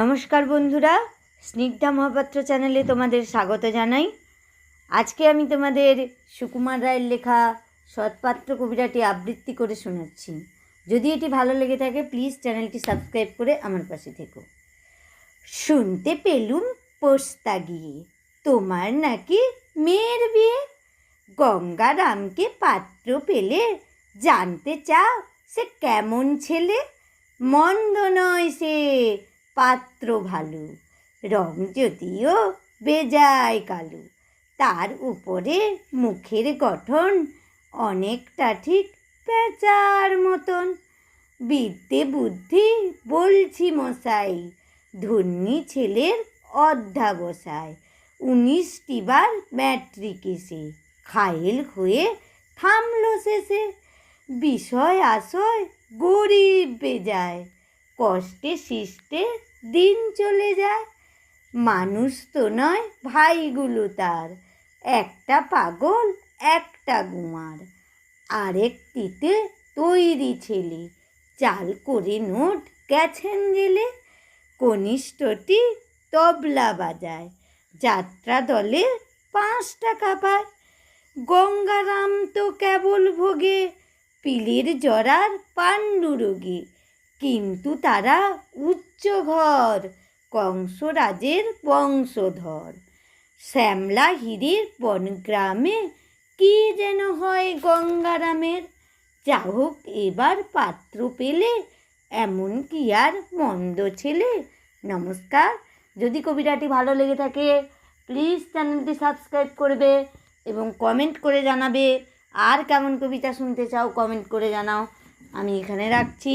নমস্কার বন্ধুরা, স্নিগ্ধা মহাপাত্র চ্যানেলে তোমাদের স্বাগত জানাই। আজকে আমি তোমাদের সুকুমার রায়ের লেখা সৎপাত্র কবিতাটি আবৃত্তি করে শোনাচ্ছি। যদি এটি ভালো লেগে থাকে প্লিজ চ্যানেলটি সাবস্ক্রাইব করে আমার পাশে থেকো। শুনতে পেলুম পোস্তা গিয়ে, তোমার নাকি মেয়ের বিয়ে? গঙ্গারামকে পাত্র পেলে জানতে চাও, সে কেমন ছেলে? মন্দ নয় সে। পাত্র ভালো। রং যদিও বেজায় কালো, তার উপরে মুখের গঠন অনেকটা ঠিক পেঁচার মতন। বিদ্যে বুদ্ধি বলছি মশাই ধন্যী ছেলের অধ্যাবসায়। উনিশটি বার ম্যাট্রিক এসে খায়েল হয়ে থামলো শেষে। বিষয় আশয় গরিব বেজায়। কষ্টে শিষ্টে দিন চলে যায়। মানুষ তো নয় ভাইগুলো তার, একটা পাগল, একটা গুমার। আরেকটিতে তৈরি ছেলে, চাল করে নোট গেছেন জেলে। কনিষ্ঠটি তবলা বাজায়, যাত্রা দলে পাঁচ টাকা পায়। গঙ্গারাম তো কেবল ভোগে, পিলের জরার পাণ্ডু রোগে কিন্তু তারা উচ্চ ঘর কংসরাজের বংশধর। শ্যামলা হিরির বনগ্রামে কি যেন হয় গঙ্গারামের। যা হোক এবার পাত্র পেলে এমন কি আর মন্দ ছেলে। নমস্কার, যদি কবিতাটি ভালো লেগে থাকে প্লিজ চ্যানেলটি সাবস্ক্রাইব করবে এবং কমেন্ট করে জানাবে। আর কেমন কবিতা শুনতে চাও কমেন্ট করে জানাও। আমি এখানে রাখছি।